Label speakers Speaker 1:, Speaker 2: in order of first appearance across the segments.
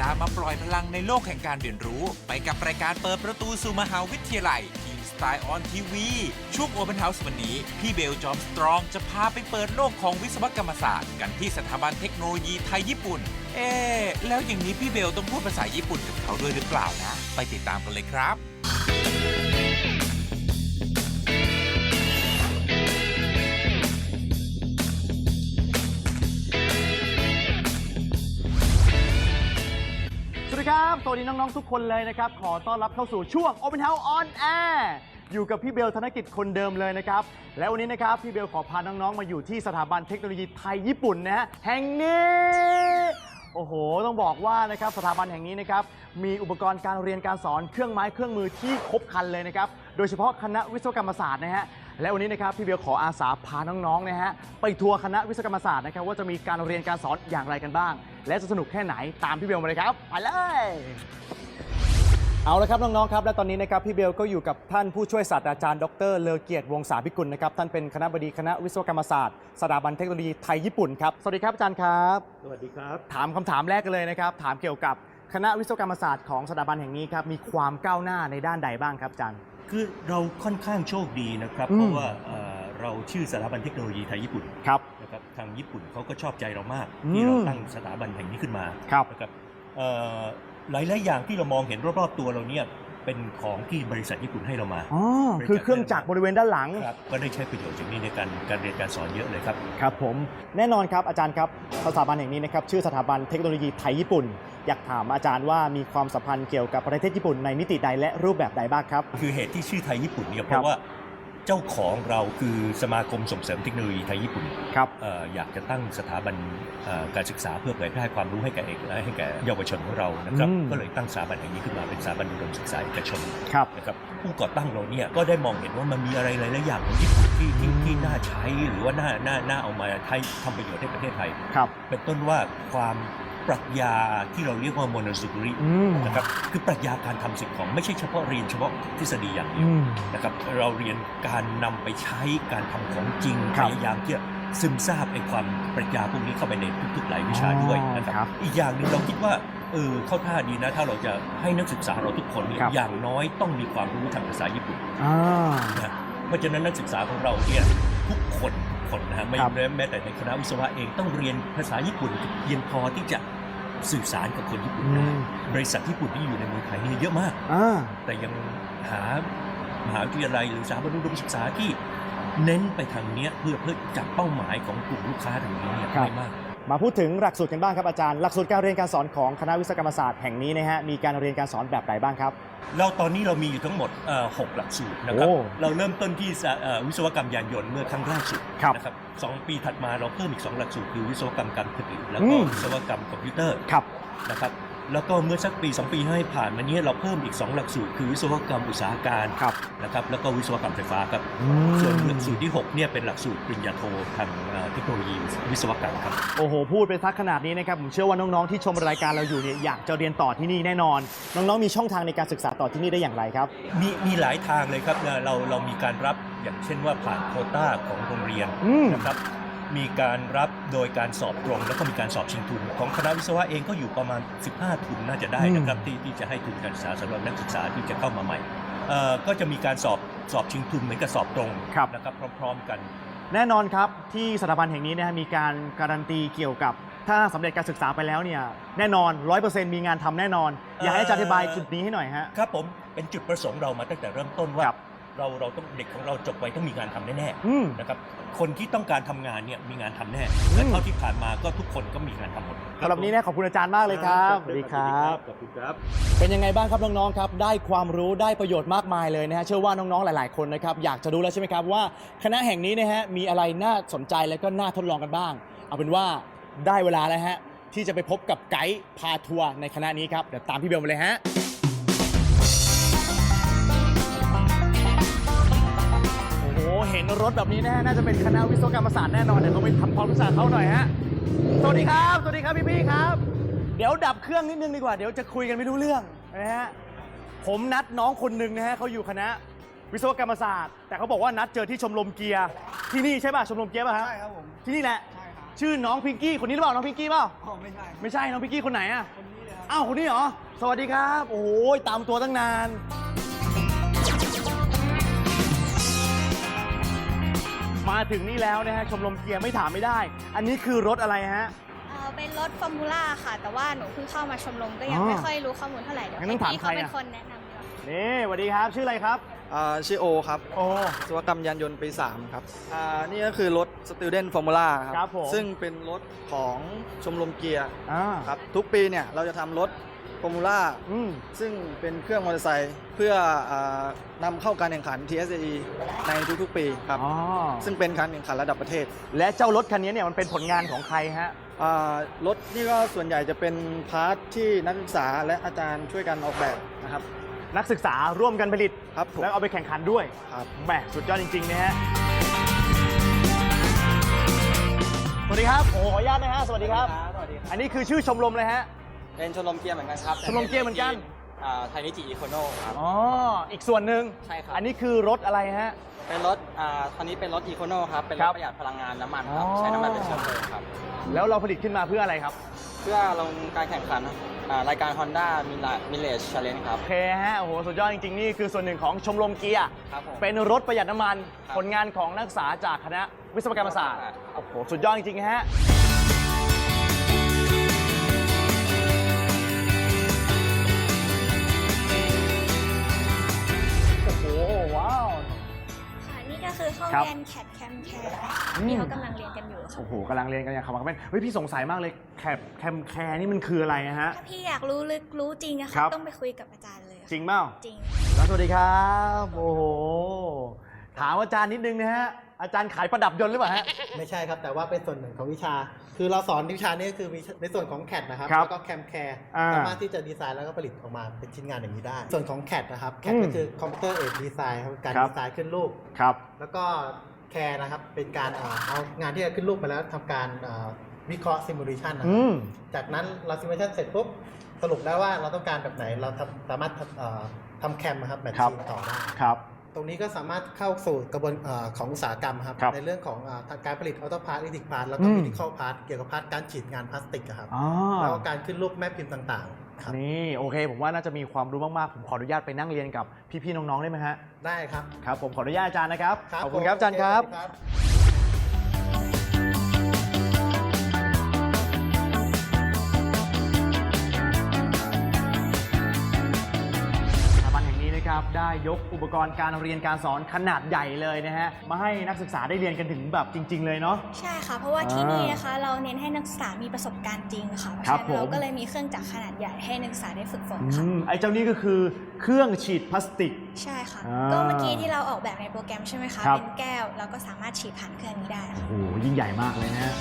Speaker 1: ลามาปล่อยพลังในโลกแห่งการเรียนรู้ ไปกับรายการเปิดประตูสู่มหาวิทยาลัยทีมสไตล์ออนทีวีช่วงโอเ n นเฮาส์วันนี้ พี่เบลจอมสตรองจะพาไปเปิดโลกของวิศวกรรมศาสตร์ กันที่สถาบันเทคโนโลยีไทยญี่ปุ่น เอ๊แล้วอย่างนี้พี่เบลต้องพูดภาษาญี่ปุ่นกับเขาด้วยหรือเปล่านะ ไปติดตามกันเลยครับ
Speaker 2: สวัสดีครับสวัสดีน้อง ๆ ทุกคนเลยนะครับ ขอต้อนรับเข้าสู่ช่วง Open House on Air อยู่กับพี่เบลธนกิจคนเดิมเลยนะครับ และวันนี้นะครับ พี่เบลขอพาน้อง ๆ มาอยู่ที่สถาบันเทคโนโลยีไทยญี่ปุ่นนะฮะแห่งนี้ โอ้โห ต้องบอกว่านะครับสถาบันแห่งนี้นะครับมีอุปกรณ์การเรียนการสอนเครื่องไม้เครื่องมือที่ครบครันเลยนะครับ โดยเฉพาะคณะวิศวกรรมศาสตร์นะฮะ และวันนี้นะครับพี่เบลขออาสาพาน้องๆนะฮะไปทัวร์คณะวิศวกรรมศาสตร์นะครับว่าจะมีการเรียนการสอนอย่างไรกันบ้าง และจะสนุกแค่ไหนตามพี่เบลมาเลยครับไปเลยเอาละครับน้องๆครับและตอนนี้นะครับพี่เบลก็อยู่กับท่านผู้ช่วยศาสตราจารย์ดรเลอเกียรติวงศาพิกุลนะครับท่านเป็นคณะบดีคณะวิศวกรรมศาสตร์สถาบันเทคโนโลยีไทยญี่ปุ่นครับสวัสดีครับอาจารย์ครับ
Speaker 3: สวัสดีครับ
Speaker 2: ถามคำถามแรกกันเลยนะครับถามเกี่ยวกับคณะวิศวกรรมศาสตร์ของสถาบันแห่งนี้ครับมีความก้าวหน้าในด้านใดบ้างครับอาจารย์
Speaker 3: คือเราค่อนข้างโชคดีนะครับ
Speaker 2: อืม
Speaker 3: เพราะว่าเอ่อเราชื่อสถาบันเทคโนโลยีไทยญี่ปุ่น
Speaker 2: ครับ
Speaker 3: นะครับทางญี่ปุ่นเขาก็ชอบใจเรามาก
Speaker 2: อืม
Speaker 3: ที่เราตั้งสถาบันแห่งนี้ขึ้นมา
Speaker 2: ครับ
Speaker 3: นะครับเอ่อหลายๆอย่างที่เรามองเห็นรอบๆตัวเราเนี่ย เป็นของที่บริษัทญี่ปุ่นให้เรามา
Speaker 2: อ๋อ คือเครื่องจักรบริเวณด้านหลัง
Speaker 3: ครับก็ได้ใช้ประโยชน์จากนี้ในการการเรียนการสอนเยอะเลยครับ
Speaker 2: ครับผมแน่นอนครับอาจารย์ครับสถาบันแห่งนี้นะครับชื่อสถาบันเทคโนโลยีไทยญี่ปุ่น อยากถามอาจารย์ว่ามีความสัมพันธ์เกี่ยวกับประเทศญี่ปุ่นในมิติใดและรูปแบบใดบ้างครับ
Speaker 3: คือเหตุที่ชื่อไทยญี่ปุ่นเนี่ยเพ
Speaker 2: ครั
Speaker 3: ราะ
Speaker 2: บ
Speaker 3: ว่า เจ้าของเราคือสมาคมส่งเสริมเทคโนโลยีไทยญี่ปุ่น
Speaker 2: ครับ
Speaker 3: เอ่ออยากจะตั้งสถาบันเอ่อการศึกษาเพื่อเผยแพร่ความรู้ให้แก่เอกและให้แก่เยาวชนของเรานะครับ
Speaker 2: อืม
Speaker 3: ก็เลยตั้งสถาบันแห่งนี้ขึ้นมาเป็นสถาบันอุดมศึกษาเอกชน
Speaker 2: ครับ
Speaker 3: นะครับผู้ก่อตั้งเราเนี่ยก็ได้มองเห็นว่ามันมีอะไรหลายๆอย่างของญี่ปุ่นที่ที่
Speaker 2: อืม
Speaker 3: ที่น่าใช้หรือว่าน่าน่าน่าเอามาใช้ทำประโยชน์ให้ประเทศไทย
Speaker 2: ครับ
Speaker 3: เป็นต้นว่าความ ปรัชญาที่เราเรียกว่าโมโนสุริ
Speaker 2: อืม
Speaker 3: นะครับคือปรัชญาการทำสิ่งของไม่ใช่เฉพาะเรียนเฉพาะทฤษฎีอย่างเดียว
Speaker 2: อืม
Speaker 3: นะครับเราเรียนการนำไปใช้การทำของจริง
Speaker 2: ครั
Speaker 3: พ
Speaker 2: บ
Speaker 3: ยายามที่จะซึมซาบไอ้ความปรัชญาพวกนี้เข้าไปในทุกๆหลายวิชาด้วยนะค
Speaker 2: ครั
Speaker 3: รับ
Speaker 2: บ
Speaker 3: อีกอย่างหนึ่งเราคิดว่าเออเข้าท่าดีนะ ถ้าเราจะให้นักศึกษาเราทุกคนเนี่ย
Speaker 2: ครับ
Speaker 3: อย่างน้อยต้องมีความรู้ทางภาษาญี่ปุ่น
Speaker 2: อ่า
Speaker 3: นะเพราะฉะนั้นนักศึกษาของเราเนี่ยทุกคนคนนะฮะไม่
Speaker 2: ครับ
Speaker 3: แม้แม้แต่ในคณะวิศวะเองต้องเรียนภาษาญี่ปุ่นเพียงพอที่จะ สื่อสารกับคนญี่ปุ่น
Speaker 2: อื
Speaker 3: ได้
Speaker 2: ม
Speaker 3: บริษัทญี่ปุ่นที่อยู่ในเมืองไทยนี่เยอะมาก
Speaker 2: อ่า
Speaker 3: แต่ยังหามหาวิทยาลัยหรือสถาบันอุดมศึกษาที่เน้นไปทางเนี้ยเพื่อเพื่อจับเป้าหมายของกลุ่มลูกค้าทางนี้เนี่ย
Speaker 2: ครับ
Speaker 3: ไม่มาก
Speaker 2: มาพูดถึงหลักสูตรกันบ้างครับอาจารย์หลักสูตรการเรียนการสอนของคณะวิศวกรรมศาสตร์แห่งนี้นะฮะมีการเรียนการสอนแบบไหนบ้างครับ
Speaker 3: เราตอนนี้เรามีอยู่ทั้งหมดเอ่อหกหลักสูตรนะครับ
Speaker 2: โอ้
Speaker 3: เราเริ่มต้นที่สะเอ่อวิศวกรรมยานยนต์เมื่อครั้งแรกสุด
Speaker 2: ครับ
Speaker 3: นะครับสองปีถัดมาเราเพิ่มอีกสองหลักสูตรคือวิศวกรรมการผลิตแล้ว
Speaker 2: อื
Speaker 3: ก็
Speaker 2: ม
Speaker 3: วิศวกรรมคอมพิวเตอร์
Speaker 2: ครับ
Speaker 3: นะครับ แล้วก็เมื่อสักปีสองปีให้ผ่านมาเนี้เราเพิ่มอีกสองหลักสูตร คือวิศวกรรมอุตสาหการ
Speaker 2: ครับ
Speaker 3: นะครับแล้วก็วิศวกรรมไฟฟ้าครับ
Speaker 2: อืม
Speaker 3: ส่วนหลักสูตรที่6เนี่ยเป็นหลักสูตรปริญญาโททางเอ่อเทคโนโลยีวิศวกรรมครับ
Speaker 2: โอ้โห พูดไปสักขนาดนี้นะครับผมเชื่อว่าน้องๆที่ชมรายการเราอยู่เนี่ยอยากจะเรียนต่อที่นี่แน่นอน น้องๆมีช่องทางในการศึกษาต่อที่นี่ได้อย่างไรครับ
Speaker 3: มีมีหลายทางเลยครับเนี่ยเราเรามีการรับอย่างเช่นว่าผ่านโควต้าของโรงเรียน
Speaker 2: อืม
Speaker 3: นะครับ มีการรับโดยการสอบตรง แล้วก็มีการสอบชิงทุน ของคณะวิศวะเองก็อยู่ประมาณ 15 ทุนน่าจะได้นะครับที่ที่จะให้ทุนการศึกษาสำหรับนักศึกษาที่จะเข้ามาใหม่เอ่อก็จะมีการสอบสอบชิงทุนเหมือนกับสอบตรง
Speaker 2: ครับ
Speaker 3: นะครับพร้อม ๆ กัน
Speaker 2: แน่นอนครับที่สถาบันแห่งนี้นะฮะมีการการันตีเกี่ยวกับถ้าสำเร็จการศึกษาไปแล้วเนี่ยแน่นอน 100%มีงานทำแน่นอน อยากให้อาจารย์อธิบายจุดนี้ให้หน่อยฮะ
Speaker 3: ครับผมเป็นจุดประสงค์เรามาตั้งแต่เริ่มต้นว่า
Speaker 2: ครับ
Speaker 3: เราเราต้องเด็กของเราจบไปต้องมีงานทำแน่ๆ
Speaker 2: อืม
Speaker 3: นะครับคนที่ต้องการทำงานเนี่ยมีงานทำแน่
Speaker 2: อืม
Speaker 3: และเท่าที่ผ่านมาก็ทุกคนก็มีงานทำหมด
Speaker 2: สำหรับวันนี้นะขอบคุณอาจารย์มากเลยครับสวัสดีครับ
Speaker 3: ขอบคุณครับ
Speaker 2: เป็นยังไงบ้างครับน้องๆครับได้ความรู้ได้ประโยชน์มากมายเลยนะฮะเชื่อว่าน้องๆหลาย ๆคนนะครับอยากจะรู้แล้วใช่ไหมครับว่า คณะแห่งนี้นะฮะมีอะไรน่าสนใจแล้วก็น่าทดลองกันบ้าง เอาเป็นว่าได้เวลาแล้วฮะที่จะไปพบกับไกด์พาทัวร์ในคณะนี้ครับเดี๋ยวตามพี่เบลมาเลยฮะ เห็นรถแบบนี้นะฮะน่าจะเป็นคณะวิศวกรรมศาสตร์แน่นอนเดี๋ยวเราไปทำความรู้จักเขาหน่อยฮะสวัสดีครับสวัสดีครับพี่ๆครับ เดี๋ยวดับเครื่องนิดนึงดีกว่าเดี๋ยวจะคุยกันไม่รู้เรื่องนะฮะผมนัดน้องคนหนึ่งนะฮะเขาอยู่คณะวิศวกรรมศาสตร์ แต่เขาบอกว่านัดเจอที่ชมรมเกียร์ที่นี่ใช่ป่ะชมรมเกียร์ป่ะฮะ
Speaker 4: ใช่ครับผม
Speaker 2: ที่นี่แหละ
Speaker 4: ใช่ครับ
Speaker 2: ชื่อน้องพิงกี้คนนี้หรือเปล่าน้องพิงกี้เปล่า
Speaker 4: อ๋อไม่ใช่
Speaker 2: ไม่ใช่น้องพิงกี้คนไหนอะ
Speaker 4: คนนี้เลยครับ
Speaker 2: อ้าวคนนี้เหรอสวัสดีครับ โอ้โหตามตัวตั้งนาน มาถึงนี่แล้วนะฮะชมรมเกียร์ไม่ถามไม่ได้ อันนี้คือรถอะไรฮะ
Speaker 4: เอ่อเป็นรถฟอร์มูล่าค่ะ แต่ว่าหนูเพิ่งเข้ามาชมรมก็ยัง
Speaker 2: อ๋อ
Speaker 4: ไม่ค่อยรู้ข้อมูลเท่าไหร่เดี๋ยว
Speaker 2: งั้นต้องถาม
Speaker 4: พี่
Speaker 2: ใคร
Speaker 4: เขาเป็
Speaker 2: อะ
Speaker 4: นคนแนะนำดีกว่า
Speaker 2: นี่สวัสดีครับ ชื่ออะไรครับ
Speaker 5: อ่าชื่อโอครับ
Speaker 2: โอ้
Speaker 5: วิศวกรรมยานยนต์ปี 3 ครับอ่านี่ก็คือรถ Student Formula ค
Speaker 2: ครั
Speaker 5: รั
Speaker 2: บบผม
Speaker 5: ซึ่งเป็นรถของชมรมเกียร์
Speaker 2: อ่า
Speaker 5: ครับ ทุกปีเนี่ย เราจะทำรถ Formula
Speaker 2: อืม
Speaker 5: ซึ่งเป็นเครื่องมอเตอร์ไซค์เพื่ออานำเข้าการแข่งขัน TSE ในทุกๆปีครับ
Speaker 2: อ๋อ
Speaker 5: ซึ่งเป็นการแข่งขันระดับประเทศ
Speaker 2: และเจ้ารถคันนี้เนี่ยมันเป็นผลงานของใครฮะ
Speaker 5: อ่ารถนี่ก็ส่วนใหญ่จะเป็นพาร์ทที่นักศึกษาและอาจารย์ช่วยกันออกแบบนะครับ
Speaker 2: นักศึกษาร่วมกันผลิต
Speaker 5: ครับผม
Speaker 2: แล้วเอาไปแข่งขันด้วย
Speaker 5: ครับ
Speaker 2: แหมสุดยอดจริงๆนะฮะสวัสดีครับโอ้ขออนุญาตนะฮะสวัสดีครับ
Speaker 6: สวัสดีครับ
Speaker 2: อันนี้คือชื่อชมรมเลยฮะ
Speaker 6: เป็นชมรมเกียร์เหมือนกันครับ
Speaker 2: ชมรมเกียร์เหมือนกัน
Speaker 6: ไทนิจิอีโคโนครับ
Speaker 2: อ๋อ อีกส่วนหนึ่ง
Speaker 6: ใช่ครับ
Speaker 2: อันนี้คือรถอะไรฮะ
Speaker 6: เป็นรถอ่าตอนนี้เป็นรถอีโคโนครับ เป็นร
Speaker 2: ครั
Speaker 6: ถ
Speaker 2: บ
Speaker 6: ประหยัดพลังงานน้ำมันครับ
Speaker 2: อ๋อ
Speaker 6: ใช้น้ำมันเป็นเชื้อเพลิงครับ
Speaker 2: แล้วเราผลิตขึ้นมาเพื่ออะไรครับ
Speaker 6: เพื่อลงการแข่งขันอ่ารายการ Honda m i l a g e Challenge ครับ
Speaker 2: โอเคฮะ โอ้โห สุดยอดจริง ๆ นี่คือส่วนหนึ่งของชมรมเกียร์
Speaker 6: ครับผม
Speaker 2: เป็นรถประหยัดน้ำมัน
Speaker 6: ครับ
Speaker 2: ผลงานของนักศึกษาจากคณะวิศวกรรมศาสตร์
Speaker 6: ครับ
Speaker 2: โอ้โห สุดยอดจริงๆฮะ
Speaker 4: ค่ะนี่ก็คือห้อง
Speaker 2: ครับ
Speaker 4: เรียนแคดแคมแคร์
Speaker 2: อืม
Speaker 4: ที่เขากำลังเรียนกันอยู่ค่ะ
Speaker 2: โอ้โหกำลังเรียนกันอย่างขมักเขม้นเฮ้ยพี่สงสัยมากเลยแคปแคมแคร์นี่มันคืออะไรนะฮะ
Speaker 4: ถ้าพี่อยากรู้ลึกรู้จริงอะ
Speaker 2: ครั
Speaker 4: ค่ะ
Speaker 2: บ
Speaker 4: ต้องไปคุยกับอาจารย์เลยค่ะ
Speaker 2: จริงเปล่า
Speaker 4: จริง
Speaker 2: แล้วสวัสดีครับ โอ้โห ถามอาจารย์นิดนึงนะฮะ อาจารย์ขายประดับยนต์หรือเปล่าฮะ
Speaker 7: ไม่ใช่ครับ แต่ว่าเป็นส่วนหนึ่งของวิชา คือเราสอนวิชานี้ก็คือวิชาในส่วนของแคดนะครับ
Speaker 2: ครับ
Speaker 7: แล้วก็แคมแคร์
Speaker 2: อ่า
Speaker 7: สามารถที่จะดีไซน์แล้วก็ผลิตออกมาเป็นชิ้นงานอย่างนี้ได้ ส่วนของแคดนะครับแคด
Speaker 2: อืม
Speaker 7: ก็คือคอมพิวเตอร์เอดดีไซน์ครับการ
Speaker 2: ครับ
Speaker 7: ดีไซน์ขึ้นรูป
Speaker 2: ครับ
Speaker 7: แล้วก็แคร์นะครับเป็นการเอ่อเอางานที่จะขึ้นรูปไปแล้วทำการเอ่อวิเคราะห์ซิมูเลชันนะค
Speaker 2: อื
Speaker 7: รับ
Speaker 2: ม
Speaker 7: จากนั้นเราซิมูเลชันเสร็จปุ๊บสรุปได้ว่าเราต้องการแบบไหนเราทำสามารถทำเอ่อทำแคมนะครับแมท
Speaker 2: ครับ
Speaker 7: ชีนต่อได้
Speaker 2: ครับ
Speaker 7: ตรงนี้ก็สามารถเข้าสู่กระบวนเอ่อของอุตสาหกรรมครับ
Speaker 2: ครับ
Speaker 7: ในเรื่องของเอ่อทางการผลิตออโตพาร์ตอิเล็กพาร์ตแล้วก็
Speaker 2: อืม
Speaker 7: มินิคอลพาร์ตเกี่ยวกับพาร์ตการฉีดงานพลาสติกอะครับ
Speaker 2: อ๋อ
Speaker 7: แล้วก็การขึ้นรูปแม่พิมพ์ต่างๆครับ
Speaker 2: นี่โอเค ผมว่าน่าจะมีความรู้มากๆ ผมขออนุญาตไปนั่งเรียนกับพี่ๆน้องๆได้ไหมฮะ
Speaker 7: ได้ครับ
Speaker 2: ครับ ผมขออนุญาตอาจารย์นะครับขอบคุณ
Speaker 7: ผม
Speaker 2: ครับอาจารย์ครับ นี้นะครับได้ยกอุปกรณ์การเรียนการสอนขนาดใหญ่เลยนะฮะมาให้นักศึกษาได้เรียนกันถึงแบบจริง ๆ เลยเนาะ
Speaker 4: ใช่ค่ะ เพราะว่าที่นี่นะคะ เราเน้นให้นักศึกษามีประสบการณ์จริงค่ะเพราะ
Speaker 2: ครั
Speaker 4: ฉะ
Speaker 2: บ
Speaker 4: นั้นเรา
Speaker 2: ผม
Speaker 4: ก็เลยมีเครื่องจักรขนาดใหญ่ให้นักศึกษาได้ฝึกฝน
Speaker 2: อื
Speaker 4: ค่ะ
Speaker 2: มไอ้เจ้านี่ก็คือเครื่องฉีดพลาสติก
Speaker 4: ใช่ค่ะ
Speaker 2: อ่า
Speaker 4: ก็เมื่อกี้ที่เราออกแบบในโปรแกรมใช่ไหมคะ
Speaker 2: ครับ
Speaker 4: เป็นแก้วเราก็สามารถฉีดผ่านเครื่องนี้ได้ค่ะ
Speaker 2: โอ้โหยิ่งใหญ่มากเลยนะฮะ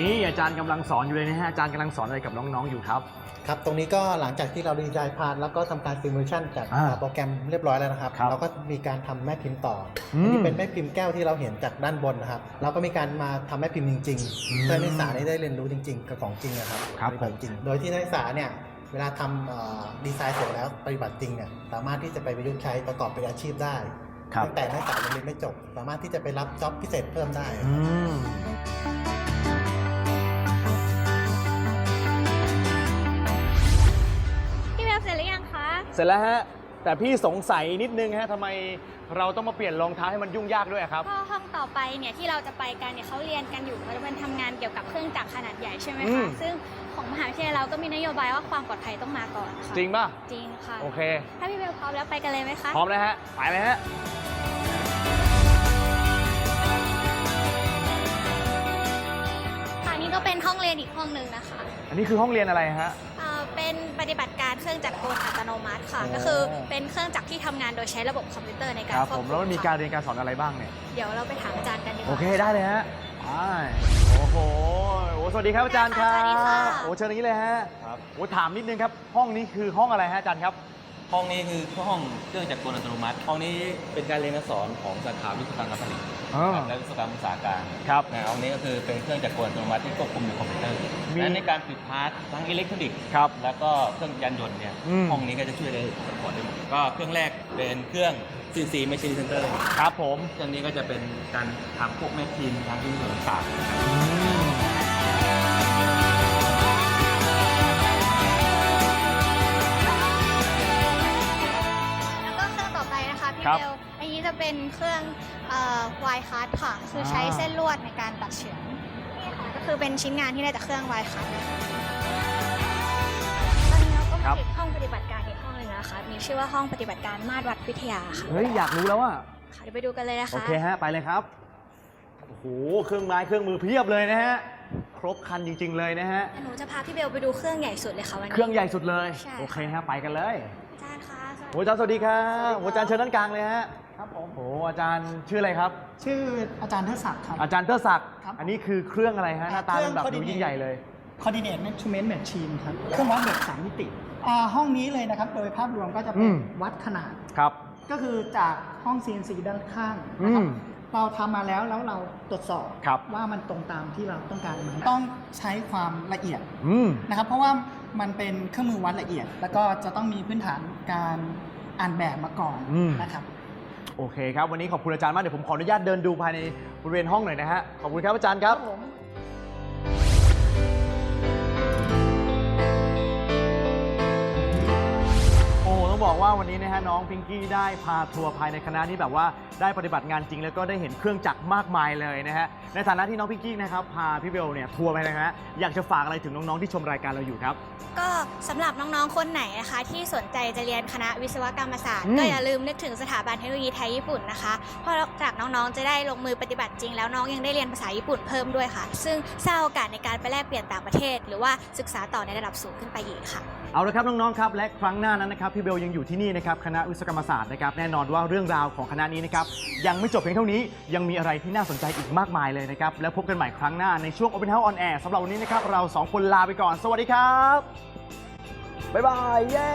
Speaker 2: นี่อาจารย์กำลังสอนอยู่เลยนะฮะอาจารย์กำลังสอนอะไรกับน้องๆอยู่ครับ
Speaker 7: ครับ ตรงนี้ก็หลังจากที่เราดีไซน์พาร์ทแล้วก็ทำการซิมูเลชันจาก
Speaker 2: อ่า
Speaker 7: โปรแกรมเรียบร้อยแล้วนะครับ
Speaker 2: ครับ
Speaker 7: เราก็มีการทำแม่พิมพ์ต่ออ
Speaker 2: ม
Speaker 7: อันนี้เป็นแม่พิมพ์แก้วที่เราเห็นจากด้านบนนะครับ เราก็มีการมาทำแม่พิมพ์จริง
Speaker 2: อืม
Speaker 7: ๆเพื่อให้นักศึกษาได้เรียนรู้จริง ๆ กับของจริงนะครับ
Speaker 2: ครับ
Speaker 7: ปฏิบัติจริง โดยที่นักศึกษาเนี่ยเวลาทำเอ่อดีไซน์เสร็จแล้วปฏิบัติจริงเนี่ยสามารถที่จะไปประยุกต์ใช้ประกอบเป็นอาชีพได้
Speaker 2: ครับ
Speaker 7: ตั้งแต่นักศึกษายังเรียนไม่จบ สามารถที่จะไปรับจ็อบพิเศษเพิ่มได้
Speaker 2: อืม
Speaker 4: สร็จ
Speaker 2: แล้วฮะ แต่พี่สงสัยนิดนึงฮะทำไมเราต้องมาเปลี่ยนรองเท้าให้มันยุ่งยากด้วยอะครับ
Speaker 4: ก็ห้องต่อไปเนี่ยที่เราจะไปกันเนี่ยเขาเรียนกันอยู่เขาจะเป็นทำงานเกี่ยวกับเครื่องจักรขนาดใหญ่ใช่ไหม
Speaker 2: อื
Speaker 4: คะ
Speaker 2: ม
Speaker 4: ซึ่งของมหาวิทยาลัยเราก็มีนโยบายว่าความปลอดภัยต้องมาก่อนค่ะ
Speaker 2: จริงป่ะ
Speaker 4: จริงค่ะ
Speaker 2: โอเค
Speaker 4: ถ้าพี่เบลพร้อมแล้วไปกันเลยไหมคะ
Speaker 2: พร้อมแล้วฮะ ไปเลยฮะ
Speaker 4: ค่ะนี่ก็เป็นห้องเรียนอีกห้องหนึ่งนะคะ
Speaker 2: อันนี้คือห้องเรียนอะไรฮะา
Speaker 4: รเครื่องจักรกลอัตโนมัติค่ะ
Speaker 2: อ๋อ
Speaker 4: ก็คือเป็นเครื่องจักรที่ทำงานโดยใช้ระบบคอมพิวเตอร์ในการ
Speaker 2: ครับ
Speaker 4: ควบ
Speaker 2: ผ
Speaker 4: คุ
Speaker 2: ม
Speaker 4: ม
Speaker 2: แล้วมันมี
Speaker 4: ค่ะ
Speaker 2: การเรียนการสอนอะไรบ้างเนี่ย
Speaker 4: เดี๋ยวเราไปถามอาจารย์กันดีกว่า
Speaker 2: โอเคได้เลยฮะไปโอ้โหโอ้สวัสดีครับอาจารย์ครับ
Speaker 4: สวัสดีค่ะ
Speaker 2: โอ้เชิญอย่างนี้เลยฮะ
Speaker 6: ครับ
Speaker 2: โอ้ถามนิดนึงครับ ห้องนี้คือห้องอะไรฮะอาจารย์ครับ
Speaker 8: ห้องนี้คือห้องเครื่องจักรกลอัตโนมัติ ห้องนี้เป็นการเรียนการสอนของสาขาวิศวกรรมการผลิต
Speaker 2: อ๋อ
Speaker 8: และวิศวกรรมอุตสาหการ
Speaker 2: ครับ
Speaker 8: นะห้องนี้ก็คือเป็นเครื่องจักรกลอัตโนมัติที่ควบคุมโดยคอมพิวเตอร์
Speaker 2: มี
Speaker 8: และในการผลิตพาร์ททั้งอิเล็กทรอนิกส์
Speaker 2: ครับ
Speaker 8: แล้วก็เครื่องยานยนต์เนี่ย
Speaker 2: อืม
Speaker 8: ห้องนี้ก็จะช่วยได้สปอร์ตได้หมด ก็เครื่องแรกเป็นเครื่อง CNC Machine Center
Speaker 2: ครับผม
Speaker 8: เครื่องนี้ก็จะเป็นการทำพวกแมชชีนทางที่ต่างๆ
Speaker 2: อืม
Speaker 4: เป็นเครื่องวายคัทค่ะ คือใช้เส้นลวดในการตัดเฉือนนี่ค่ะก็คือเป็นชิ้นงานที่ได้จากเครื่องวายคัทตอนนี้เราก็
Speaker 2: ครั
Speaker 4: มา
Speaker 2: บ
Speaker 4: ถึงห้องปฏิบัติการอีกห้องหนึงนะคะ มีชื่อว่าห้องปฏิบัติการมาตรวัดวิทยาค่ะ
Speaker 2: เฮ้ยอยากรู้แล้วอะ
Speaker 4: ค่ะเดี๋ยวไปดูกันเลยนะคะ
Speaker 2: โอเคฮะไปเลยครับโอ้โหเครื่องไม้เครื่องมือเพียบเลยนะฮะครบครันจริง ๆ เลยนะฮะ
Speaker 4: หนูจะพาพี่เบลไปดูเครื่องใหญ่สุดเลยค่ะวันนี้
Speaker 2: เครื่องใหญ่สุดเลย
Speaker 4: ใช่
Speaker 2: โอเคฮะไปกันเลย โอ้อาจารย์สวัสดีครับโอ้อาจารย์เชิญด้านกลางเลยฮะ
Speaker 9: ครับผม
Speaker 2: โอ้อาจารย์ชื่ออะไรครับ
Speaker 9: ชื่ออาจารย์เทศศักดิ์ครับ
Speaker 2: อาจารย์เตอร์ศักดิ์
Speaker 9: ครับ
Speaker 2: อันนี้คือเครื่องอะไรฮะหน้าตา
Speaker 9: เครื่
Speaker 2: เป็
Speaker 9: อง
Speaker 2: นแบบดู
Speaker 9: coordinate
Speaker 2: ยิ่งใหญ่เลย
Speaker 9: Coordinate Measurement Machine ครับเครื่องวัดแบบสามมิติอ่าห้องนี้เลยนะครับ โดยภาพรวมก็จะเป็
Speaker 2: อื
Speaker 9: น
Speaker 2: ม
Speaker 9: วัดขนาด
Speaker 2: ครับ
Speaker 9: ก็คือจากห้อง CNC ด้านข้าง
Speaker 2: อื
Speaker 9: นะครับ
Speaker 2: ม
Speaker 9: เราทำมาแล้วแล้วเราตรวจสอบ
Speaker 2: ครับ
Speaker 9: ว่ามันตรงตามที่เราต้องการไหมต้องใช้ความละเอียด
Speaker 2: อืม
Speaker 9: นะครับ เพราะว่ามันเป็นเครื่องมือวัดละเอียด แล้วก็จะต้องมีพื้นฐานการอ่านแบบมาก่อน
Speaker 2: อืม
Speaker 9: นะครับ
Speaker 2: โอเคครับ วันนี้ขอบคุณอาจารย์มากเดี๋ยวผมขออนุญาตเดินดูภายในบริเวณห้องหน่อยนะฮะขอบคุณครับอาจารย์ครับ ต้องบอกว่าวันนี้นะฮะน้องพิงกี้ได้พาทัวร์ภายในคณะที่แบบว่าได้ปฏิบัติงานจริง แล้วก็ได้เห็นเครื่องจักรมากมายเลยนะฮะในฐานะที่น้องพิงกี้นะครับพาพี่เบลเนี่ยทัวร์ไปนะฮะอยากจะฝากอะไรถึงน้องๆที่ชมรายการเราอยู่ครับ
Speaker 4: ก็สำหรับน้องๆคนไหนนะคะที่สนใจจะเรียนคณะวิศวกรรมศาสตร์
Speaker 2: อืม
Speaker 4: ก็อย่าลืมนึกถึงสถาบันเทคโนโลยีไทยญี่ปุ่นนะคะ เพราะจากน้องๆจะได้ลงมือปฏิบัติจริง แล้วน้องยังได้เรียนภาษาญี่ปุ่นเพิ่มด้วยค่ะ ซึ่งสร้างโอกาสในการไปแลกเปลี่ยนต่างประเทศ หรือว่าศึกษาต่อในระดับสูงขึ้นไปอีกค่ะ
Speaker 2: เอาละครับน้องๆครับและครั้งหน้านั้นนะครับพี่เบลยังอยู่ที่นี่นะครับคณะวิศวกรรมศาสตร์นะครับแน่นอนว่าเรื่องราวของคณะนี้นะครับยังไม่จบเพียงเท่านี้ยังมีอะไรที่น่าสนใจอีกมากมายเลยนะครับแล้วพบกันใหม่ครั้งหน้าในช่วง Open House on Air สำหรับวันนี้นะครับเราสองคนลาไปก่อน สวัสดีครับบ๊ายบายเย้